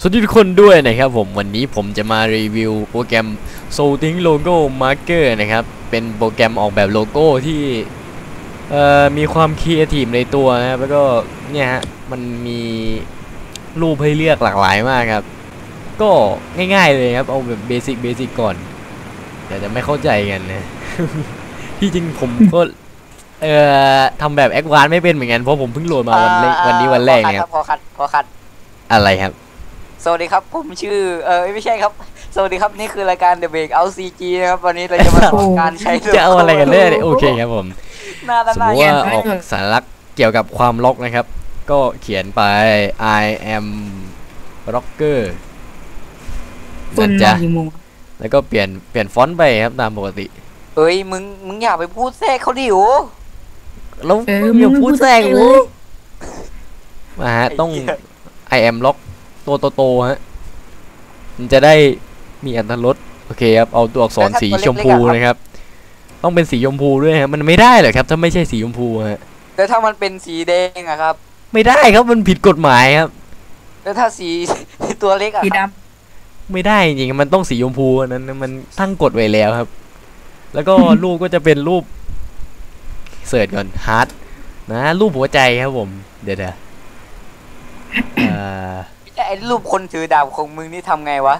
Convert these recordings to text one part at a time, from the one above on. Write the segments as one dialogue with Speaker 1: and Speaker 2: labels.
Speaker 1: สวัสดีทุกคนด้วยนะครับผมวันนี้ผมจะมารีวิวโปรแกรม s o l t i n g Logo Marker นะครับ เป็นโปรแกรมออกแบบโลโก้ที่เอ่อมีความครีเอทีฟในตัวนะครับแล้วก็เนี่ยฮะมันมีรูปให้เลือกหลากหลายมากครับ ก็ง่ายๆเลยครับ เอาแบบเบสิกเบสิกก่อนเดี๋ยวจะไม่เข้าใจกันนะที่จริงผมก็เอ่อทำแบบแอ v วานไม่เป็นเหมือนกันเพราะผมเพิ่งโหลดมาวันแรกวันนี้วันแรกนะครับ
Speaker 2: พอคัดพอคัด
Speaker 1: อะไรครับ
Speaker 2: สวัสดีครับ ผมชื่อเออไม่ใช่ครับ สวัสดีครับนี่คือรายการ The Break Out CG นะครับวันนี้เราจะมาสอนการใช้
Speaker 1: จะเอาอะไรกันแน่เนี่ยโอเคครับผม
Speaker 2: หน้าด้าน
Speaker 1: ส
Speaker 2: ห
Speaker 1: ม
Speaker 2: น้าม
Speaker 1: ติ
Speaker 2: แย่
Speaker 1: ว่าออกสารักษณ์เกี่ยวกับความล็อกนะครับ ก็เขียนไป I am rocker
Speaker 3: ต้น
Speaker 1: นะ
Speaker 3: นอ
Speaker 1: จ๊ะ
Speaker 3: นกี่โมง
Speaker 1: แล้วก็เปลี่ยนเปลี่ยนฟอนต์ไปครับตามปกติ
Speaker 2: เอ้ยมึงมึงอย่าไปพูดแทรกเขาดิโอ
Speaker 1: แล้ว
Speaker 3: เออ
Speaker 1: อย่า
Speaker 3: มึง
Speaker 1: พูด
Speaker 3: พูด
Speaker 1: แทรก
Speaker 3: แทรก
Speaker 1: กู
Speaker 3: เลย
Speaker 1: มาฮะ
Speaker 2: ไอ้
Speaker 1: ต้อง
Speaker 2: เหี้ย
Speaker 1: I am lock ตัวโตๆฮะมันจะได้มีอัตรสโอเคครับเอาตัวอักษรสีชมพูนะครับ ต้องเป็นสีชมพูด้วยฮะมันไม่ได้เหรอครับ ถ้าไม่ใช่สีชมพูฮะ
Speaker 2: แล้วถ้ามันเป็นสีแดงอะครับ
Speaker 1: ไม่ได้ครับมันผิดกฎหมายครับ
Speaker 2: แล้วถ้าสีตัวเล็กอะ
Speaker 3: สี
Speaker 2: ครับ
Speaker 3: ด
Speaker 1: ไม่ได้จริงๆมันต้องสีชมพูอันนั้นมันตั้งกฎไว้แล้วครับ แล้วก็รูปก็จะเป็นรูปเสิร์ชก่อนฮาร์ดนะรูปหัวใจครับผม เดี๋ยวเดี๋ยวเอ่อ
Speaker 2: ไม่ใช่ไอ้รูปคนถือดาบของมึงนี่ทำไงวะ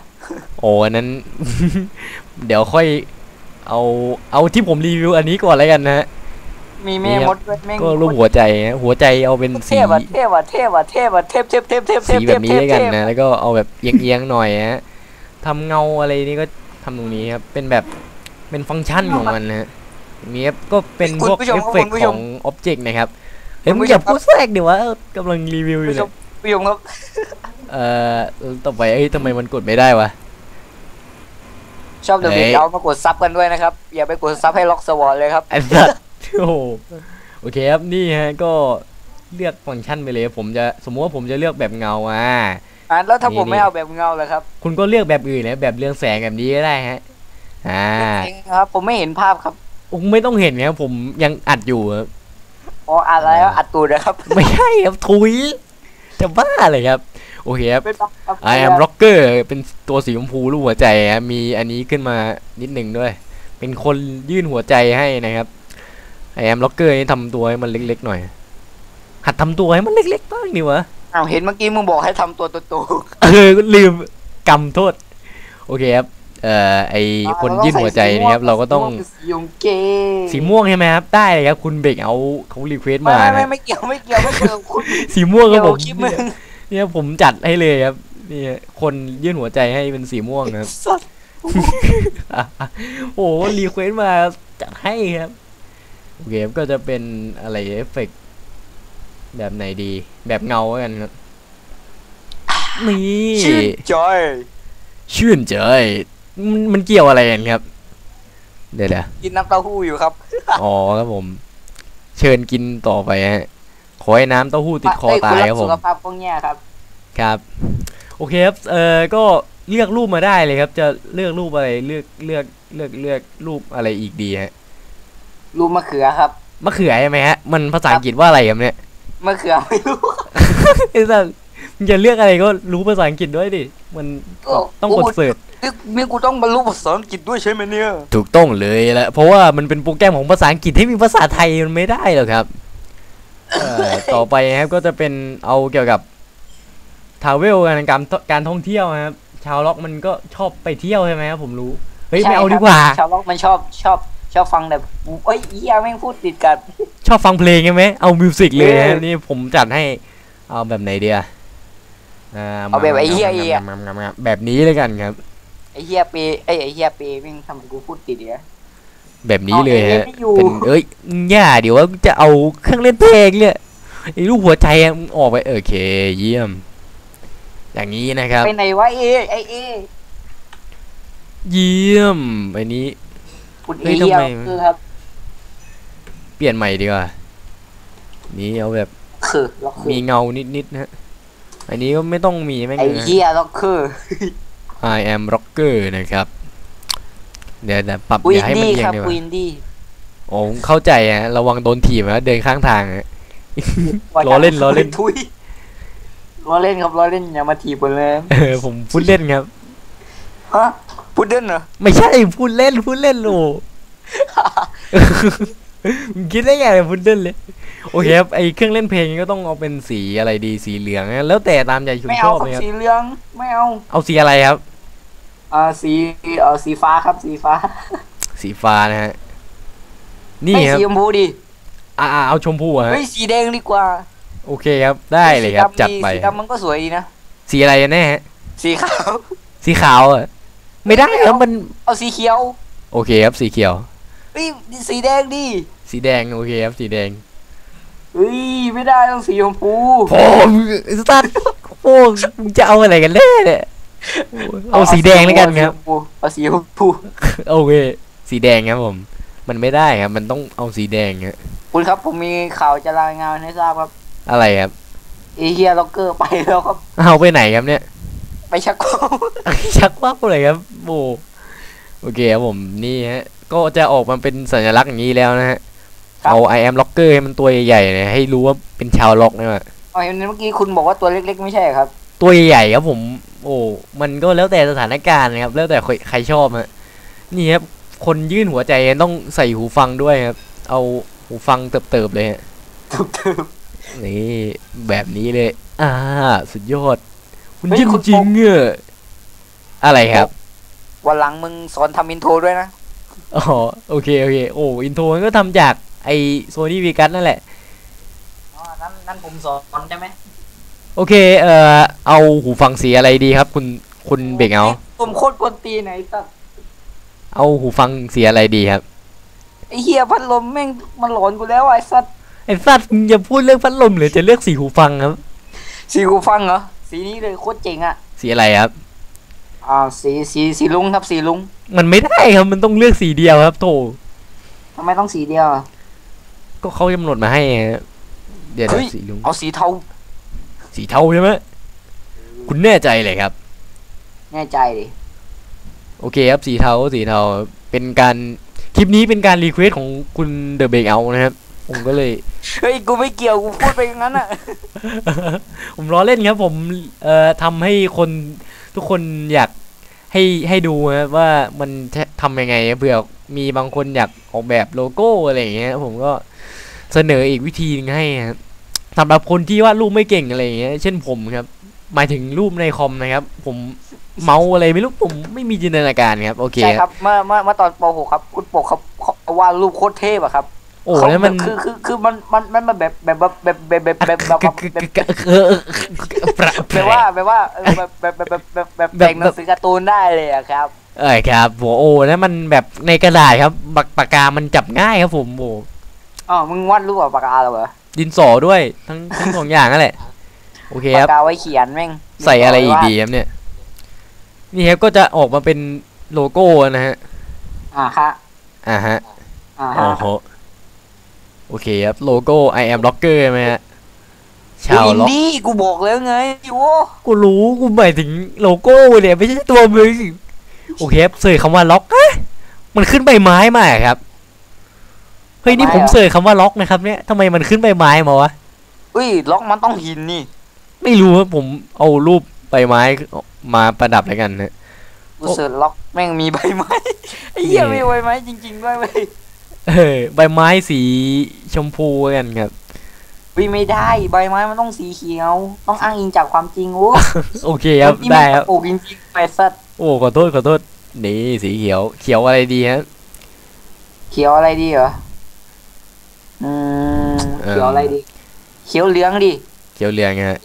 Speaker 1: โอ้อันนั้น เดี๋ยวค่อยเอาเอาที่ผมรีวิวอันนี้ก่อนแล้วกันนะฮะ
Speaker 2: มีแม่มดด้วยแม่ง
Speaker 1: ก็รูปหัวใจฮะหัวใจเอาเป็น
Speaker 2: เท
Speaker 1: สี
Speaker 2: พอะเทพอะเทพอะเทพอะเทพเทพเทพเทพเท
Speaker 1: สี
Speaker 2: พ
Speaker 1: แบบนี้
Speaker 2: เทพ
Speaker 1: แล้วกัน
Speaker 2: เทพ
Speaker 1: นะ แล้วก็เอาแบบเอียงๆหน่อยฮะทำเงาอะไรนี่ก็ทำตรงนี้ครับ เป็นแบบเป็นฟังก์ชันของมันนะฮะอย่างนี้ครับก็เป็นพวก
Speaker 2: คุณผู้ชม
Speaker 1: เอฟเฟก
Speaker 2: คุณผู้
Speaker 1: ข
Speaker 2: ช
Speaker 1: อ
Speaker 2: ม
Speaker 1: งอ็อบเจกต์นะครับ เฮ้ย
Speaker 2: คุณ
Speaker 1: มึ
Speaker 2: ผู้
Speaker 1: งอย่า
Speaker 2: ชมครับ
Speaker 1: พูดแทรกเดี๋ยววะเออกำลังรีวิวอยู่
Speaker 2: ผู้ช
Speaker 1: เนี่
Speaker 2: ม
Speaker 1: ย
Speaker 2: ผู้ชมครับ
Speaker 1: เอ่อต่อไปเอ้ยทำไมมันกดไม่ได้วะ
Speaker 2: ชอบเดอะ
Speaker 1: เฮ้
Speaker 2: เบ
Speaker 1: ย
Speaker 2: รกเอามากดซับกันด้วยนะครับ อย่าไปกดซับให้ล็อกสวอนเลยครับ
Speaker 1: ไอ้สัสโอ้โหโอเคครับนี่ฮะก็เลือกฟังก์ชันไปเลย ผมจะสมมติว่าผมจะเลือกแบบเงาอะ
Speaker 2: อ่าแล้วถ้าผม
Speaker 1: นี่
Speaker 2: ไม่เอาแบบเงาเลยครับ
Speaker 1: คุณก็เลือกแบบอื่นนะแบบเรืองแสงแบบนี้ก็ได้ฮะอ่า
Speaker 2: จริงครับ ผมไม่เห็นภาพครับ
Speaker 1: ผมไม่ต้องเห็นครับผมยังอัดอยู่ครับ
Speaker 2: อ๋ออัดแล้วอัดตูดนะครับ
Speaker 1: ไม่ใช่ครับทุยจะบ้าเลยครับ โอเคครับ
Speaker 2: เป็นปะครับ
Speaker 1: I am rocker เป็นตัวสีชมพูรูปหัวใจครับมีอันนี้ขึ้นมานิดหนึ่งด้วย เป็นคนยื่นหัวใจให้นะครับ I am rocker นี่ทำตัวให้มันเล็กๆหน่อย หัดทำตัวให้มันเล็กๆบ้างดิวะ
Speaker 2: อ้าวเห็นเมื่อกี้มึงบอกให้ทำตัวโต
Speaker 1: เออลืมกำโทษ โอเคครับเอ่อไอ
Speaker 2: ๆ
Speaker 1: คนยื่นหัวใจนี่ครับ เราก็ต้อง
Speaker 2: สียงเกย์
Speaker 1: สีม่วงใช่ไหมครับ ได้เลยครับ คุณเบรกเอาเขารีเควส
Speaker 2: ไม่
Speaker 1: มา
Speaker 2: ไม่ไม่
Speaker 1: นะ
Speaker 2: ไม่เกี่ยวไม่เกี่ยวไม่เกี่ยวคุณ
Speaker 1: สีม่วงครับ
Speaker 2: เกี่ ยว
Speaker 1: ผม
Speaker 2: คลิปมึง
Speaker 1: เนี่ยผมจัดให้เลยครับนี่คนยื่นหัวใจให้เป็นสีม่วงนะครับ
Speaker 2: สัตว์
Speaker 1: โอ้โหรีเควสมาจัดให้ครับโอเคครับก็จะเป็นอะไรเอฟเฟกต์แบบไหนดี แบบเงาแล้วกันครับนี่
Speaker 2: ชื่นใจ
Speaker 1: ชื่นใจมันมันเกี่ยวอะไรกันครับ เดี๋ยวเดี๋ยว
Speaker 2: กินน้ำเต้าหู้อยู่ครับ
Speaker 1: อ๋อครับผม เชิญกินต่อไปฮะข อให้น้ำเต้าหู้ติดคอ
Speaker 2: เย
Speaker 1: ตาย
Speaker 2: ณ
Speaker 1: ครับผ
Speaker 2: สุ
Speaker 1: ม
Speaker 2: ขภาพพวกเนี้ยครับ
Speaker 1: ครับ โอเคครับ เอ่อ ก็เลือกรูปมาได้เลยครับ จะเลือกรูปอะไรเลือกเลือกเลือกเลือกรูปอะไรอีกดีฮะ
Speaker 2: รูปมะเขือครับ
Speaker 1: มะเขือใช่ไหมฮะ มันภาษาอังกฤษว่าอะไรครับเนี่ย
Speaker 2: มะเขือไม่รู้
Speaker 1: ไอ้สัสมึงจะเลือกอะไรก็รู้ภาษาอังกฤษด้วยดิ มัน
Speaker 2: โอ้
Speaker 1: ต้องกดเสิร์ช
Speaker 2: นี่นี่กูต้องบรรลุภาษาอังกฤษด้วยใช่ไหมเนี่ย
Speaker 1: ถูกต้องเลยแหละเพราะว่ามันเป็นโปรแกรมของภาษาอังกฤษที่มีภาษาไทยมันไม่ได้หรอกครับเอ่อ ต่อไปครับก็จะเป็นเอาเกี่ยวกับทาวเวลการการการท่องเที่ยวนะครับ ชาวล็อกมันก็ชอบไปเที่ยวใช่ไหมครับผมรู้ เฮ้ยไม่เอาดีกว่า
Speaker 2: ชาวล็อกมันชอบชอบชอบฟังแบบเอ้ยเฮียแม่งพูดติดกัน
Speaker 1: ชอบฟังเพลงใช่ไหมเอามิวสิกเลย
Speaker 2: เอ
Speaker 1: ฮะ
Speaker 2: อ
Speaker 1: นี่ผมจัดให้เอาแบบไหนเดียอ่า
Speaker 2: เอาแบบไอ้เหี้ย
Speaker 1: มา
Speaker 2: เหี้ย
Speaker 1: มามามามาแบบนี้เลยกันครับ
Speaker 2: ไอ้เฮียเปไอ้ยไอ้เฮียเปแม่งทำไมกูพูดติดเนี่ย
Speaker 1: แบบนี้เลยฮะ
Speaker 2: เอาไอ้เหี้ยไม่อยู่
Speaker 1: เป็นเอ้ยย่าเดี๋ยวว่าจะเอาเครื่องเล่นเพลงเนี่ยไอ้ลูกหัวใจอะมึงออกไปโอเค เยี่ยม อย่างนี้นะครับ
Speaker 2: ไปไหนวะเอไอเอ
Speaker 1: เยี่ยมอันนี้
Speaker 2: คุณเอ
Speaker 1: เฮ้ย
Speaker 2: เฮีย
Speaker 1: ทำไม
Speaker 2: คือครับ
Speaker 1: เปลี่ยนใหม่ดีกว่านี่เอาแบบ
Speaker 2: คือล็อกคื
Speaker 1: มี
Speaker 2: อ
Speaker 1: เงานิดๆนะฮะอันนี้ก็ไม่ต้องมีแม่ง
Speaker 2: ไอ
Speaker 1: นะ
Speaker 2: เฮียล็อกคือ
Speaker 1: I am rocker นะครับ เดี๋ยวนะปรับ
Speaker 2: กู
Speaker 1: อ
Speaker 2: อิ
Speaker 1: ย่านให้มัน
Speaker 2: ดี้
Speaker 1: เอีย
Speaker 2: ค
Speaker 1: ง
Speaker 2: รับ
Speaker 1: ดีก
Speaker 2: กู
Speaker 1: ว่า
Speaker 2: อินดี้
Speaker 1: โอ้เข้าใจอะระวังโดนถีบนะเดินข้างทางอะล้อเล่นล้อเล่น
Speaker 2: ทุยล้อเล่นครับล้อเล่นอย่ามาถีบผมเลย
Speaker 1: เออผมพูดเล่นครับ
Speaker 2: ฮะพุดเดิ้ลเหรอ
Speaker 1: ไม่ใช่พูดเล่นพูดเล่นโหมึงคิดได้ไงเนี่ยพูดเล่นเลยโอเคครับไอเครื่องเล่นเพลงก็ต้องเอาเป็นสีอะไรดีสีเหลืองนะแล้วแต่ตามใจคุณ
Speaker 2: ไม่
Speaker 1: ช
Speaker 2: เอา
Speaker 1: อบ
Speaker 2: ครับ
Speaker 1: เลยครับ
Speaker 2: สีเหลืองไม่เอา
Speaker 1: เอาสีอะไรครับ
Speaker 2: อ่าสีเอ่อสีฟ้าครับสีฟ้า
Speaker 1: สีฟ้านะฮะ นี่
Speaker 2: ไม่
Speaker 1: ครับ
Speaker 2: สีชมพูดิ
Speaker 1: อ่าเอาชมพูอะฮะ
Speaker 2: เฮ้ยสีแดงดีกว่า
Speaker 1: โอเคครับ ได้เลยครับ
Speaker 2: สีำ
Speaker 1: จัดไป
Speaker 2: สีดำมันก็สวยดีนะ
Speaker 1: สีอะไรกันแน่ฮะ
Speaker 2: สีขาว
Speaker 1: สีขาวอะ ไม่ได้ครับมัน
Speaker 2: เอาสีเขียว
Speaker 1: โอเคครับ สีเขียว
Speaker 2: เฮ้ยสีแดงดิ
Speaker 1: สีแดงโอเคครับ สีแดง
Speaker 2: เฮ้ยไม่ได้ต้องสีชมพู
Speaker 1: โอ้ยสตาร์ทโอ้มึงจะเอาอะไรกันแน่เนี่ย เอาสีแดงแล้วกันครับ
Speaker 2: เอาสีชมพู
Speaker 1: โอเคสีแดงครับผม มันไม่ได้ครับ มันต้องเอาสีแดงครับ
Speaker 2: คุณครับผมมีข่าวจะรายงานให้ทราบครับ
Speaker 1: อะไรครับ
Speaker 2: เอเฮียล็อกเกอร์ไปแล้วครับ
Speaker 1: เอาไปไหนครับเนี่ย
Speaker 2: ไปชักโครก
Speaker 1: ชักว่าวเลยครับโอ้โอเคครับผมนี่ฮะ ก็จะออกมาเป็นสัญลักษณ์อย่างนี้แล้วนะฮะเอา I am locker ให้มันตัวใหญ่ๆเนี่ยให้รู้ว่าเป็นชาวล็อกนะว่ะ
Speaker 2: เอาเห็นเมื่อกี้คุณบอกว่าตัวเล็กๆ ไม่ใช่เหรอครับ
Speaker 1: ตัวใหญ่ๆครับผม โอ้ มันก็แล้วแต่สถานการณ์นะครับ แล้วแต่ใครใครชอบฮะนี่ครับ คนยื่นหัวใจต้องใส่หูฟังด้วยครับ เอาหูฟังเติบๆเลยฮะ
Speaker 2: ถูกถูก
Speaker 1: นี่แบบนี้เลย อ่า สุดยอด คุณ
Speaker 2: เฮ้ย
Speaker 1: ยิ่ง
Speaker 2: คุณ
Speaker 1: จริงเงอะอะไรครับ
Speaker 2: วันหลังมึงสอนทำอินโทรด้วยนะ
Speaker 1: อ๋อ โอเค โอเค โอ้ อินโทรมันก็ทำจากไอโซนี่วีกัสนั่นแหละ
Speaker 2: อ๋อ นั่นนั่นผมสอนใช่ไหม
Speaker 1: โอเค เอ่อ เอาหูฟังสีอะไรดีครับ คุณ คุณเบกเอา
Speaker 2: ผมโคตรกวนตีนไหนสัส
Speaker 1: เอาหูฟังสีอะไรดีครับ
Speaker 2: ไอเฮียพัดลมแม่งมันหลอนกูแล้วไอ้สัส
Speaker 1: ไอ้สัตว์มึงจะพูดเรื่องพัดลมหรือจะเลือกสีหูฟังครับ
Speaker 2: สีกูฟังเหรอ สีนี้เลยโคตรเจ๋งอะ
Speaker 1: สีอะไรครับ
Speaker 2: อ่า สีสีสีลุงครับสีลุง
Speaker 1: มันไม่ได้ครับ มันต้องเลือกสีเดียวครับ โถ
Speaker 2: ทำไมต้องสีเดียวอะ
Speaker 1: ก็เขากำหนดมาให้ฮะเดี๋ยว
Speaker 2: เฮ้
Speaker 1: นะ
Speaker 2: ย
Speaker 1: สีลุง
Speaker 2: เอาสีเทา
Speaker 1: สีเทาใช่ไหมคุณแน่ใจเลยครับ
Speaker 2: แน่ใจดิ
Speaker 1: โอเคครับสีเทาสีเทาเป็นการคลิปนี้เป็นการรีเควสของคุณเดอะเบ k เอานะครับ ผมก็เลย
Speaker 2: เฮ้ยกูไม่เกี่ยวกูพูดไปอย่างนั้นอะ
Speaker 1: ผมล้อเล่นครับ ผมเอ่อทำให้คนทุกคนอยากให้ให้ดูนะว่ามันจะทำยังไงเผื่อมีบางคนอยากออกแบบโลโก้อะไรอย่างเงี้ยผมก็เสนออีกวิธีหนึงให้ครับ สำหรับคนที่วาดรูปไม่เก่งอะไรอย่างเงี้ย เช่นผมครับ หมายถึงรูปในคอมนะครับ ผมเมาอะไรไม่รู้ผมไม่มีจินตนาการครับ โอเค
Speaker 2: ใช่
Speaker 1: ค
Speaker 2: ครับรับเมื่อเมื่อเมื่อตอนป .6 ครับ คุณปกเขาเขาวาดรูปโคตรเทพอะครับ
Speaker 1: โอ้
Speaker 2: เขา
Speaker 1: แล้วมัน
Speaker 2: คือคือคือมันมันมันมันแบบแบบแบบแบบแบบแบบแบบแบบแบบ
Speaker 1: เออประ
Speaker 2: แบบว่าแบบว่าเออแบบแบบแบบแบบแบบแต่งหนังสือการ์ตูนได้เลยอะครับ
Speaker 1: เอ้ยครับโหโอ้แล้วมันแบบในกระดาษครับปากปากกามันจับง่ายครับผมโอ้
Speaker 2: อ๋อมึงวาดรูปกับปากกาเหรอวะ
Speaker 1: ดินสอด้วยทั้งทั้งสองอย่างนั่นแหละ โอเคค
Speaker 2: ปา
Speaker 1: รับ
Speaker 2: กกาไว้เขียนแม่ง
Speaker 1: ใส่อะไรอีกดีครับเนี่ย นี่ครับก็จะออกมาเป็นโลโก้นะฮะ
Speaker 2: อ่าฮะ
Speaker 1: อ่าฮะ
Speaker 2: อ่า
Speaker 1: โอ้
Speaker 2: ฮะ
Speaker 1: โหโอเคครับโลโก้ I am locker ใช่ไหมฮะชาว
Speaker 2: อิน
Speaker 1: ล็อก
Speaker 2: ดี้กูบอกแล้วไงโว้
Speaker 1: กูรู้กูหมายถึงโลโก้เนี่ยไม่ใช่ตัวมึงโอเคครับเสิร์ชคำว่าล็อกอะมันขึ้นใบไม้มาอะครับ เฮ้ยนี่ผมเสิร์ชคำว่าล็อกนะครับเนี่ยทำไมมันขึ้นใบไม้มาวะ
Speaker 2: เฮ้ยล็อกมันต้องหินนี่
Speaker 1: ไม่รู้ครับผมเอารูปใบไม้มาประดับแล้วกันนะ
Speaker 2: กูเสิร์ชล็อกแม่งมีใบไม้ไอ้เหี้ย
Speaker 1: นี่
Speaker 2: มีใบไม้จริงๆด้วยเว้ย
Speaker 1: เออใบไม้สีชมพูกันครับ
Speaker 2: วิไม่ได้ใบไม้มันต้องสีเขียว ต้องอ้างอิงจากความจริงโว้
Speaker 1: โอเคครับ
Speaker 2: ที่
Speaker 1: ได้
Speaker 2: มัน
Speaker 1: ครับ
Speaker 2: ปลูกจริงๆไปสัตว์
Speaker 1: โอ้ขอโทษขอโทษนี่สีเขียว เขียวอะไรดีฮะ
Speaker 2: เขียวอะไรดีเหรอ อืม
Speaker 1: เอิ่ม
Speaker 2: เขียวอะไรดี เขียวเหลืองดิ
Speaker 1: เขียวเหลืองฮะ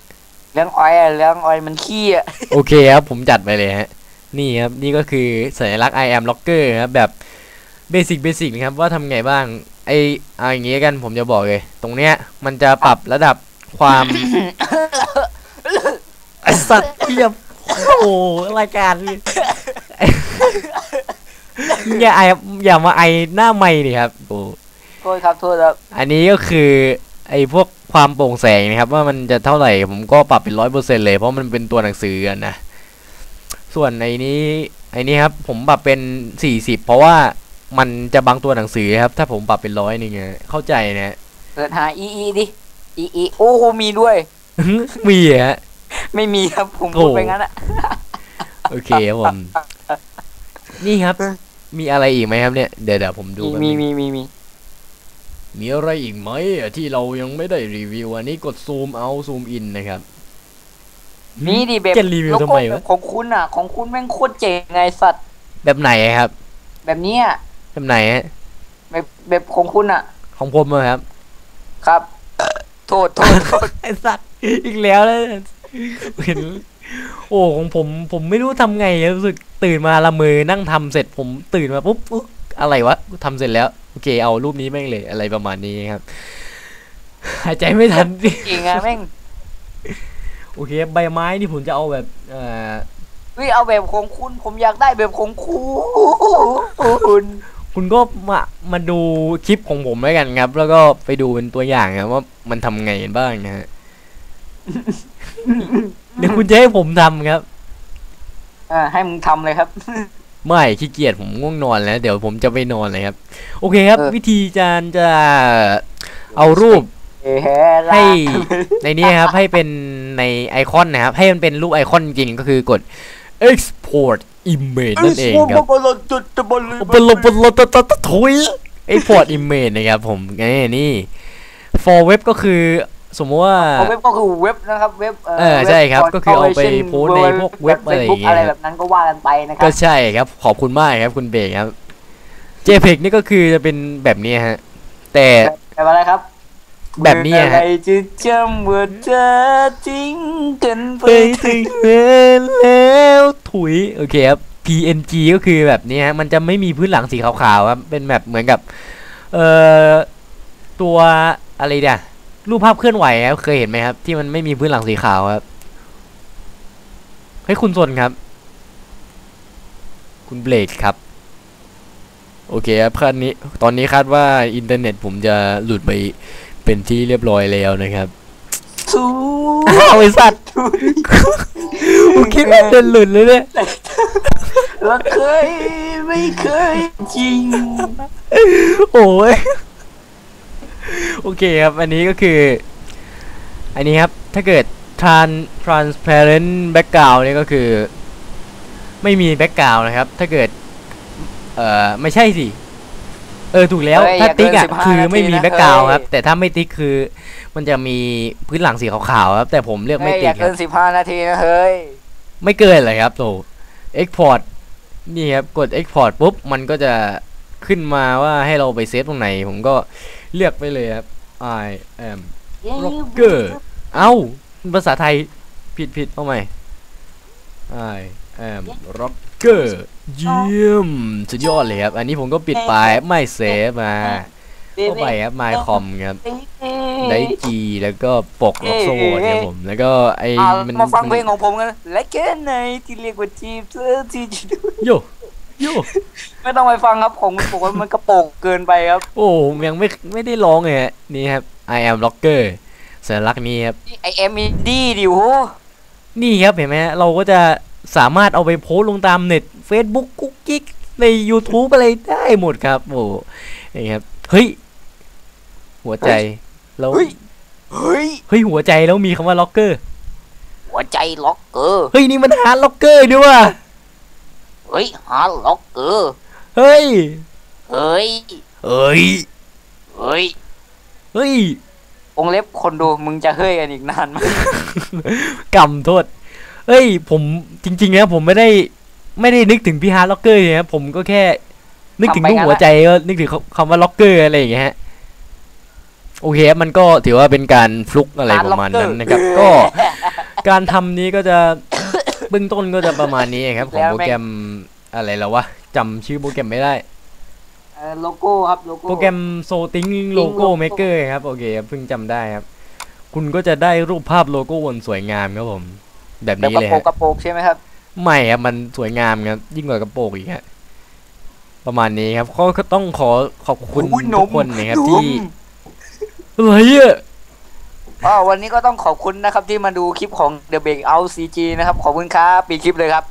Speaker 2: เหลืองอ้อยอะเหลืองอ้อยมันขี้อะ
Speaker 1: โอเคครับผมจัดไปเลยฮะ นี่ครับนี่ก็คือสัญลักษณ์ I am locker ครับแบบเบสิกเบสิกนะครับว่าทำไงบ้างไอเอาอย่างงี้กันผมจะบอกเลย ตรงเนี้ยมันจะปรับระดับความไอสัตว์เทียบโอ้โหรายการนี่อย่าไออย่ามาไอหน้าไม่ดิครับโอ้
Speaker 2: โทษครับโทษครับ
Speaker 1: อันนี้ก็คือไอพวกความโปร่งแสงนะครับ ว่ามันจะเท่าไหร่ผมก็ปรับเป็นร้อยเปอร์เซ็นเลย เพราะมันเป็นตัวหนังสือกันนะ ส่วนไอนี้ไอนี้ครับ ผมปรับเป็นสี่สิบเพราะว่ามันจะบังตัวหนังสือครับ ถ้าผมปรับเป็นร้อยนึงอะเข้าใจนะ
Speaker 2: เปิดหาอีอีดิอีอีโอ้โหมีด้วย
Speaker 1: มีอะฮะ
Speaker 2: ไม่มีครับผม
Speaker 1: โถ่
Speaker 2: พูดไปงั้นอะ
Speaker 1: โอเคครับผม นี่ครับ มีอะไรอีกไหมครับเนี่ย เดี๋ยวเดี๋ยวผมดู
Speaker 2: มี
Speaker 1: แป๊บ
Speaker 2: มี
Speaker 1: นึง
Speaker 2: มีมี มี
Speaker 1: มีอะไรอีกไหมอะที่เรายังไม่ได้รีวิวอันนี้กดซูมเอาซูมอินนะครับ
Speaker 2: นี่ดิแบบ
Speaker 1: จะรีวิวทำไม
Speaker 2: โลโก้
Speaker 1: วะ
Speaker 2: ของคุณอะ ของคุณแม่งโคตรเจ๋งไงสัตว์
Speaker 1: แบบไหนครับ
Speaker 2: แบบเนี้ย
Speaker 1: แบบไหนฮะ
Speaker 2: แบบแบบของคุณอะ
Speaker 1: ของผมอะครับ
Speaker 2: ครับ โทษโทษโทษ
Speaker 1: ไอ้สัตว์อีกแล้วเลยเห็นโอ้ของผมผมไม่รู้ทำไงรู้สึกตื่นมาละเมอนั่งทำเสร็จผมตื่นมาปุ๊บอุ๊ยอะไรวะทำเสร็จแล้ว โอเคเอารูปนี้แม่งเลยอะไรประมาณนี้ครับ หายใจไม่ทัน
Speaker 2: เก่งอะแม่ง
Speaker 1: โอเค ใบไม้นี่ผมจะเอาแบบเอ่อ
Speaker 2: เฮ้ยเอาแบบของคุณ ผมอยากได้แบบของคุณ
Speaker 1: คุณก็มามาดูคลิปของผมแล้วกันครับ แล้วก็ไปดูเป็นตัวอย่างครับว่ามันทำไงกันบ้างนะฮะเดี๋ยวคุณจะให้ผมทำครับ
Speaker 2: อ่าให้มึงทำเลยครับ
Speaker 1: ไม่ขี้เกียจผมง่วงนอนแล้ว เดี๋ยวผมจะไปนอนเลยครับ โอเคครับ
Speaker 2: เออ
Speaker 1: วิธีการจะเอารูป
Speaker 2: เฮ้ย
Speaker 1: ให้ในนี้ครับให้เป็นในไอคอนนะครับ ให้มันเป็นรูปไอคอนจริงๆก็คือกด export image นั่นเองครับ
Speaker 2: บอลจุดบอล
Speaker 1: บลบลตตตทุย export image นะครับผมนี่นี่ for web ก็คือ สมมติว่า
Speaker 2: เอาเว็บก็คือเว็บนะครับเว็บ
Speaker 1: เออใช่ครับก็คือเอาไปโพสต์ในพวกเว็บอะไรอย่างเงี้ย
Speaker 2: อะไรแบบนั้นก็ว่ากันไปนะครั
Speaker 1: ก็ใช่ครับขอบคุณมากครับคุณเบรกครับ JPEG นี่ก็คือจะเป็นแบบนี้ฮะ แต่
Speaker 2: แบบอะไรครับ
Speaker 1: แบบนี้
Speaker 2: เมื่อ
Speaker 1: ฮะ
Speaker 2: ไรจะจำว่าเธอทิ้งกันไป
Speaker 1: ไปถึงเว้นแล้วถุยโอเคครับ PNG ก็คือแบบนี้ฮะมันจะไม่มีพื้นหลังสีขาวๆครับเป็นแบบเหมือนกับ เอ่อตัวอะไรเดี่ย รูปภาพเคลื่อนไหวครับเคยเห็นไหมครับ ที่มันไม่มีพื้นหลังสีขาวครับให้ยคุณสนครับ คุณเบรกครับ โอเคครับคาดนี้ ตอนนี้คาดว่าอินเทอร์เน็ตผมจะหลุดไปเป็นที่เรียบร้อยแล้วนะครับ
Speaker 2: สู
Speaker 1: เอาไอ้สัตว์กูคิดว่าจะหลุดเลยเนี่ย
Speaker 2: แล้วเคยไม่เคยจริง
Speaker 1: โอ้ย โอเคครับ อันนี้ก็คือ อันนี้ครับ ถ้าเกิด tran transparent background เนี่ยก็คือ ไม่มี background นะครับ ถ้าเกิด เอ่อ ไม่ใช่สิ เออ ถูกแล้ว
Speaker 2: เฮ้ย
Speaker 1: ถ้า
Speaker 2: อย่า
Speaker 1: ติ๊กอะ
Speaker 2: เกิน15
Speaker 1: คือไม่มี
Speaker 2: นาทีนะ
Speaker 1: background
Speaker 2: เฮ้ย
Speaker 1: ครับ แต่ถ้าไม่ติ๊กคือ มันจะมีพื้นหลังสีขาวๆครับ แต่ผมเลือก
Speaker 2: เฮ้
Speaker 1: ไม่
Speaker 2: ยอ
Speaker 1: ติ๊
Speaker 2: ย่าก
Speaker 1: ค
Speaker 2: เกิ
Speaker 1: รับ
Speaker 2: นสิบห้านาทีนะเฮ้ย
Speaker 1: ไม่เกินเลยครับโต export นี่ครับ กด export ปุ๊บ มันก็จะขึ้นมาว่าให้เราไปเซฟตรงไหน ผมก็ เลือกไปเลยครับ I am rocker เอ้า ภาษาไทยผิดผิดเอาใหม่ I am rocker เยี่ยมสุดยอดเลยครับ อันนี้ผมก็ปิดไปไม่เซฟมาเข้าไปครับ my com ครับได้จีแล้วก็ปกล็อกโซนครับผม แล้วก็ไอ้
Speaker 2: อ่า
Speaker 1: มัน
Speaker 2: มาฟังเพลงของผมกันและแค่ไหนที่เรียกว่าจีบเธอที่จะดู
Speaker 1: โย โย
Speaker 2: ไม่ต้องไปฟังครับของมันบอกว่ามันกระโปงเกินไปครับ
Speaker 1: โอ้ผมยังไม่ไม่ได้ร้องเลยฮะนี่ครับ I am rocker สัญลักษณ์นี้ครับ
Speaker 2: ไอเอ็มอีดีดิโห
Speaker 1: นี่ครับเห็นไหมฮะเราก็จะสามารถเอาไปโพสต์ลงตามเน็ต Facebook กุ๊กกิ๊กใน YouTube อะไรได้หมดครับ โอ้นี่ครับ เฮ้ย หัวใจแล้ว
Speaker 2: เฮ้ย เฮ้ย
Speaker 1: เฮ้ยหัวใจแล้วมีคำว่าล็อกเกอร์
Speaker 2: หัวใจล็อกเกอร์
Speaker 1: เฮ้ย นี่มันฮาร์ดล็อกเกอร์ด้วยว่ะ
Speaker 2: เฮ้ยฮาร์ดล็อกเกอร์
Speaker 1: เฮ้ย
Speaker 2: เฮ้ย
Speaker 1: เฮ้ย
Speaker 2: เฮ้ย
Speaker 1: เฮ้ย
Speaker 2: องค์เล็บคนดูมึงจะเฮ้ยกันอีกนานไหม
Speaker 1: กำโทษเอ้ย ผมจริงๆนะผมไม่ได้ไม่ได้นึกถึงพี่ฮาร์ดล็อกเกอร์นะผมก็แค่ นึกถึงรูปหัวใจก็นึกถึงคำว่าล็อกเกอร์อะไรอย่างเงี้ยฮะโอเคครับมันก็ถือว่าเป็นการฟลุกอะไรประมาณนั้นนะครับ ก็การทำนี้ก็จะ เบื้องต้นก็จะประมาณนี้ครับ ของ
Speaker 2: แล้ว
Speaker 1: โปร
Speaker 2: แม่ง
Speaker 1: แกรมอะไรแล้ววะจำชื่อโปรแกรมไม่ได้
Speaker 2: เออโลโก้ครับโลโก้
Speaker 1: โปรแกรมโซติงโลโก้
Speaker 2: Logo
Speaker 1: เมเกอร์ครับ โอเคครับเพิ่งจำได้ครับ คุณก็จะได้รูปภาพโลโก้บนสวยงามครับผม แบบ
Speaker 2: แบบ
Speaker 1: นี้
Speaker 2: กระ
Speaker 1: เลย
Speaker 2: โปรง
Speaker 1: ฮะ
Speaker 2: กระโปรงใช่ไหมครับ
Speaker 1: ไม่ครับมันสวยงามครับยิ่งกว่ากระโปรงอีกฮะประมาณนี้ครับก็ก็ต้องขอขอบคุณ
Speaker 2: โอ้ยนม
Speaker 1: ทุกคนนะครับ
Speaker 2: นม
Speaker 1: ที่อะไรอะ
Speaker 2: อ๋อวันนี้ก็ต้องขอบคุณนะครับ ที่มาดูคลิปของ The Break Out CG นะครับ ขอบคุณครับปีคลิปเลยครับ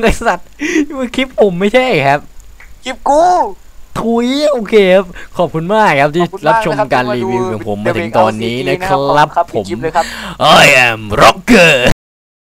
Speaker 1: ไอสัตว์นี่มันคลิปผมไม่ใช่ครับ
Speaker 2: คลิปกู
Speaker 1: อทุยโอเคครับขอบคุณมากครับที่
Speaker 2: ขอบคุณ
Speaker 1: รับ
Speaker 2: มาก
Speaker 1: ชม
Speaker 2: นะครับ
Speaker 1: การ
Speaker 2: ที่
Speaker 1: รี
Speaker 2: ดู
Speaker 1: วิวของผม
Speaker 2: The
Speaker 1: มาถึง
Speaker 2: Break
Speaker 1: ตอนนี้
Speaker 2: LCG
Speaker 1: นะ
Speaker 2: นะ
Speaker 1: ค
Speaker 2: ครับ
Speaker 1: รับ
Speaker 2: ครับ
Speaker 1: ผม
Speaker 2: พี่จิ๊บเลยครับ
Speaker 1: I am rocker